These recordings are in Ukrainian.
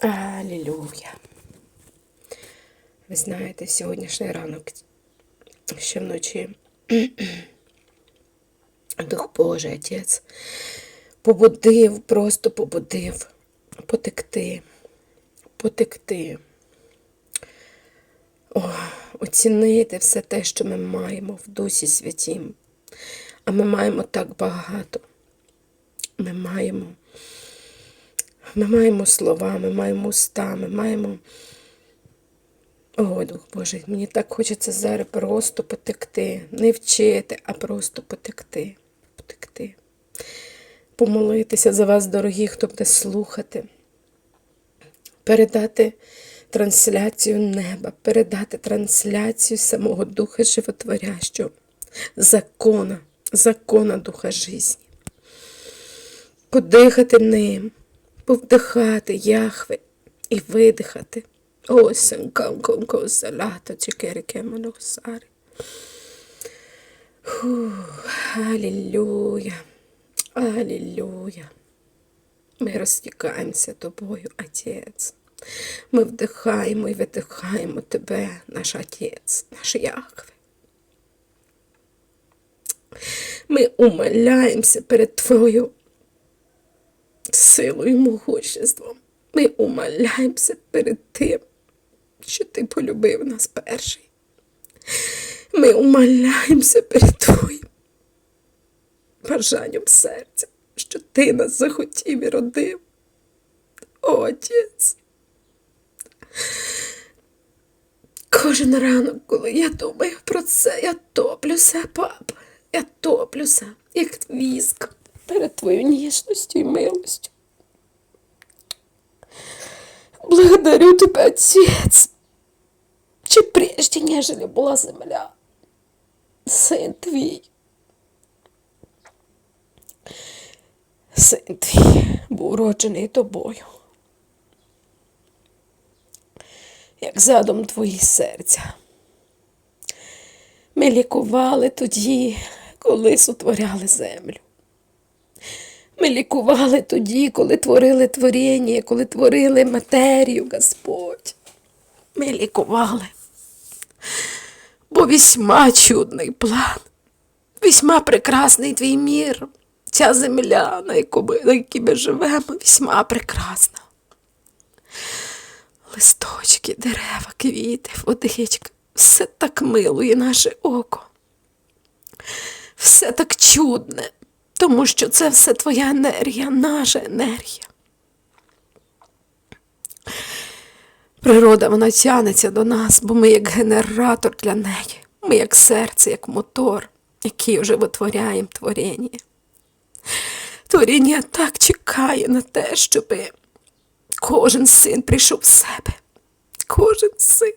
Алілюя. Ви знаєте, сьогоднішній ранок ще вночі Дух Божий, Отець, побудив, просто побудив потекти, потекти. О, оцінити все те, що ми маємо в Дусі Святім. А ми маємо так багато. Ми маємо. Ми маємо слова, ми маємо уста, ми маємо. О, Дух Божий, мені так хочеться зараз просто потекти. Не вчити, а просто потекти. Потекти. Помолитися за вас, дорогі, хто буде слухати. Передати трансляцію неба, передати трансляцію самого Духа Животворящого, закона, закона Духа житті. Подихати ним, повдихати Яхве і видихати. О, сенкам салата, чекерике моносари. Алілюя, Алілюя. Ми розтікаємося тобою, Отець. Ми вдихаємо і видихаємо тебе, наш Отець, наш Яхве. Ми умоляємося перед Твоєю силою могуществом. Ми умоляємося перед тим, що ти полюбив нас перший. Ми умоляємося перед Твоїм бажанням серця, що ти нас захотів і родив. Отець. Кожен ранок, коли я думаю про це, я топлюся, папа. Я топлюся, як віск перед твоєю ніжністю і милостю. Благодарю тебе, Отець, чи прежде, нежели була земля, син твій. Син твій був уроджений тобою. Як задум твої серця. Ми лікували тоді, коли сотворяли землю. Ми лікували тоді, коли творили творіння, коли творили матерію, Господь. Ми лікували. Бо весьма чудний план, весьма прекрасний твій мір, ця земля, на якій ми живемо, весьма прекрасна. Листочки, дерева, квіти, водичка, все так милує наше око. Все так чудне, тому що це все твоя енергія, наша енергія. Природа вона тянеться до нас, бо ми як генератор для неї, ми як серце, як мотор, який вже витворяємо творіння. Творіння так чекає на те, щоб кожен син прийшов в себе. Кожен син.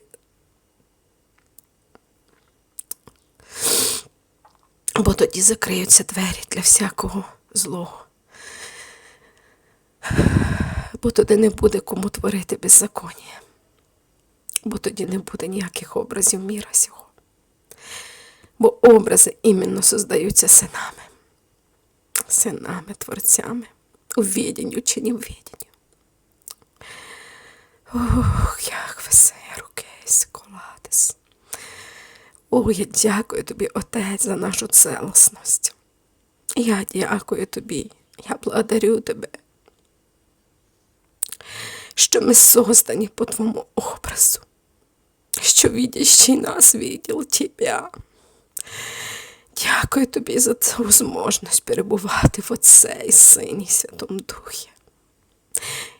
Бо тоді закриються двері для всякого злого. Бо тоді не буде кому творити беззаконня. Бо тоді не буде ніяких образів міра сього. Бо образи іменно создаються синами, синами, творцями, у відінню чи не в відінню. Ох, як весе руки сколатись. О, я дякую тобі, Отець, за нашу целосність. Я дякую тобі, я благодарю тебе, що ми создані по твоєму образу, що видящий нас видел тебе. Дякую тобі за цю можливість перебувати в Отце і Сині Святому Духі.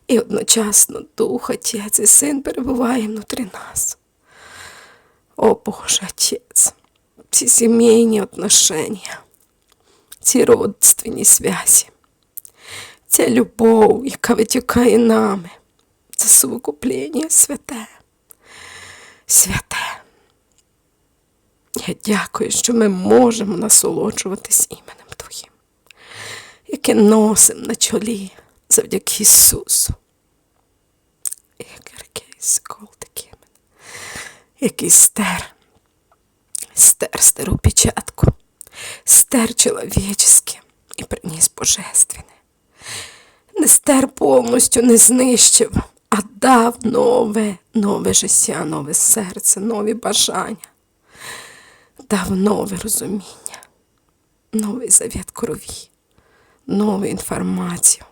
І одночасно Дух, Отець і Син перебуває внутрі нас. О Боже, Отец, ці сімейні отношения, ці родственні зв'язі, ця любов, яка витікає нами, це совокуплення святе, святе. Я дякую, що ми можемо насолоджуватись іменем Твоїм, яке носимо на чолі завдяки Ісусу. Який стер, стер стару печатку, стер чоловічеske і приніс божественне. Не стер повністю не знищив, а дав нове, нове життя, нове серце, нові бажання, дав нове розуміння, новий завіт крові, нову інформацію.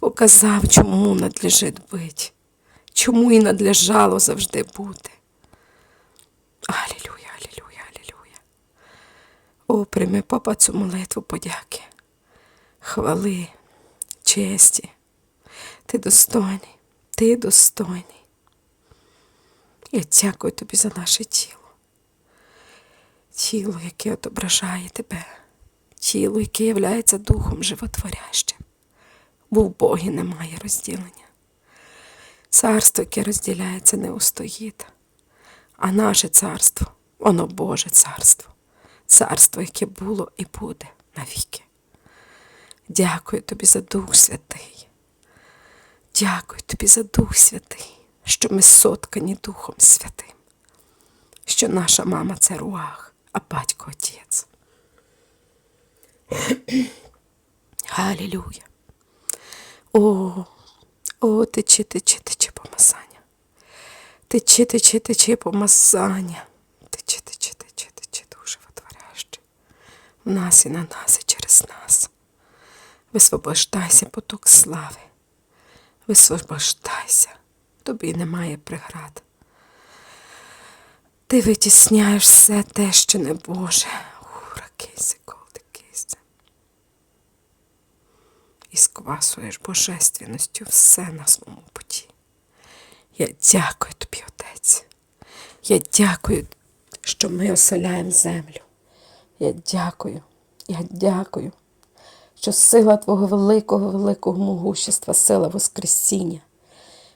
Показав, чому надлежить бути, чому і надлежало завжди бути. Алілюя, алілюя, алілюя. О, прийми, папа, цю молитву подяки, хвали, честі. Ти достойний, ти достойний. Я дякую тобі за наше тіло. Тіло, яке отображає тебе, тіло, яке являється духом животворящим. Бо в Богі немає розділення. Царство, яке розділяється, не устоїть. А наше царство, воно Боже царство, царство, яке було і буде навіки. Дякую тобі за Дух Святий. Дякую тобі за Дух Святий, що ми соткані Духом Святим, що наша мама це руах, а батько отець. Галілюя. О, о, тече, тече, тече помазання. Тече, тече, тече помазання. Тече, тече, тече, тече дуже витворяще. В нас і на нас, і через нас. Висвобождайся, поток слави. Висвобождайся, тобі немає преград. Ти витісняєш все те, що не Боже. Ура, кисе, колди. І сквасуєш божественністю все на своєму. Я дякую тобі, Отець. Я дякую, що ми оселяємо землю. Я дякую, я дякую, що сила Твого великого, великого могущества, сила Воскресіння,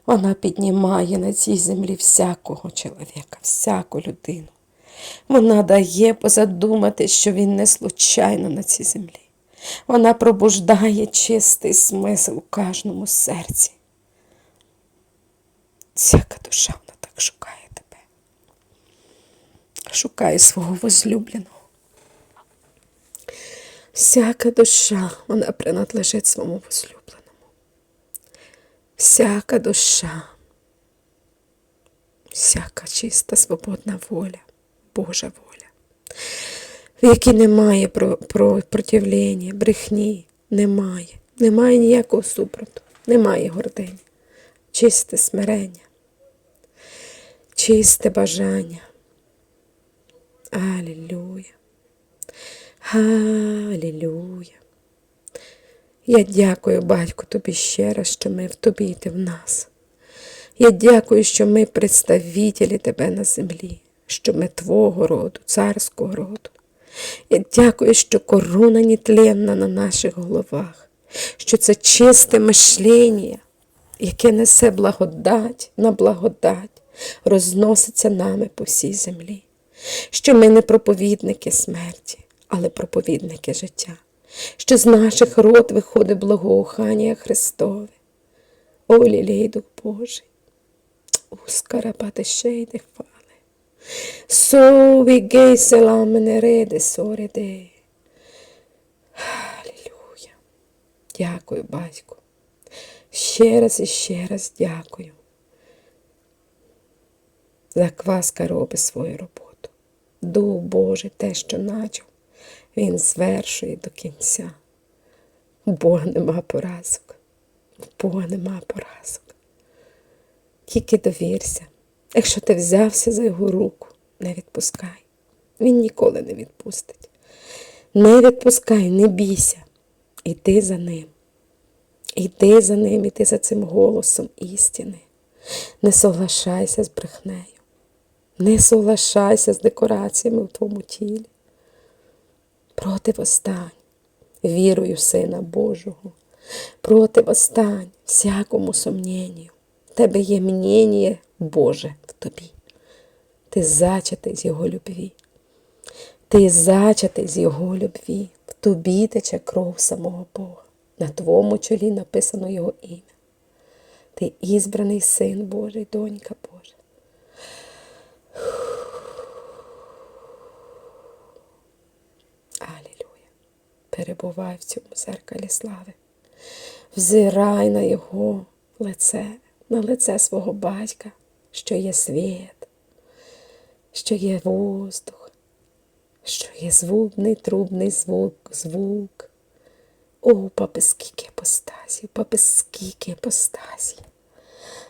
вона піднімає на цій землі всякого чоловіка, всяку людину. Вона дає позадумати, що він не случайно на цій землі. Вона пробуждає чистий смисл у кожному серці. Всяка душа вона так шукає тебе. Шукає свого возлюбленого. Всяка душа, вона принадлежить своєму возлюбленому. Всяка душа, всяка чиста, свободна воля, Божа воля, в якій немає про, про, противлення, брехні, немає, немає ніякого супроту, немає гордині, чисте смирення, чисте бажання. Алілюя. Алілюя. Я дякую, батько, тобі ще раз, що ми в тобі і ти в нас. Я дякую, що ми представителі тебе на землі, що ми твого роду, царського роду. Я дякую, що корона нетленна на наших головах, що це чисте мишлення, яке несе благодать на благодать, розноситься нами по всій землі, що ми не проповідники смерті, але проповідники життя, що з наших рот виходить благоухання Христове. О, лілей Дух Божий, ускарабати шейди хвали. Сові гей селамене реде сореде. Алілюя. Дякую, батько. Ще раз і ще раз дякую. Закваска робить свою роботу. Дух Божий те, що начав, він звершує до кінця. У Бога нема поразок. У Бога нема поразок. Тільки довірся. Якщо ти взявся за його руку, не відпускай. Він ніколи не відпустить. Не відпускай, не бійся. Іди за ним. Іди за ним, іди за цим голосом істини. Не соглашайся з брехнею. Не соглашайся з декораціями в твоєму тілі. Противостань вірою в Сина Божого. Противостань всякому сумненню. Тебе є мнення Боже в тобі. Ти зачатий з Його любві. Ти зачатий з Його любві. В тобі тече кров самого Бога. На твоєму чолі написано Його ім'я. Ти ізбраний син Божий, донька Божа. Алілюя. Перебувай в цьому зеркалі слави. Взирай на Його лице, на лице свого батька, що є світ, що є воздух, що є звукний, трубний звук, звук. О, папи, скільки апостазій, папи, скільки апостазій,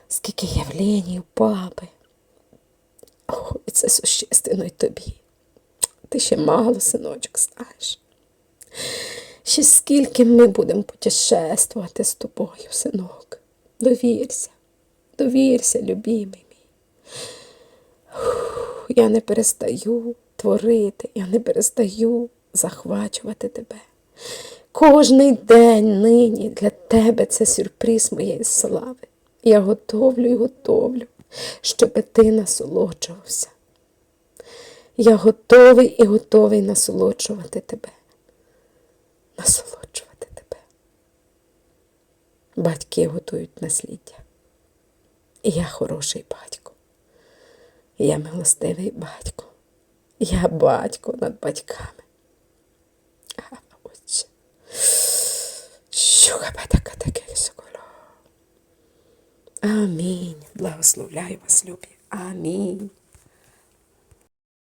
скільки явлень папи. Це существенно й тобі. Ти ще мало, синочок, знаєш. Ще скільки ми будемо путешествувати з тобою, синок. Довірся, довірся, любимий мій. Я не перестаю творити, я не перестаю захвачувати тебе. Кожний день нині для тебе це сюрприз моєї слави. Я готовлю і готовлю, щоб ти насолоджувався. Я готовий і готовий насолоджувати тебе. Насолоджувати тебе. Батьки готують насліддя. І я хороший батько. Я милостивий батько. Я батько над батьками. А, Отче. Що така таке соколо. Амінь. Благословляю вас, любі. Амінь.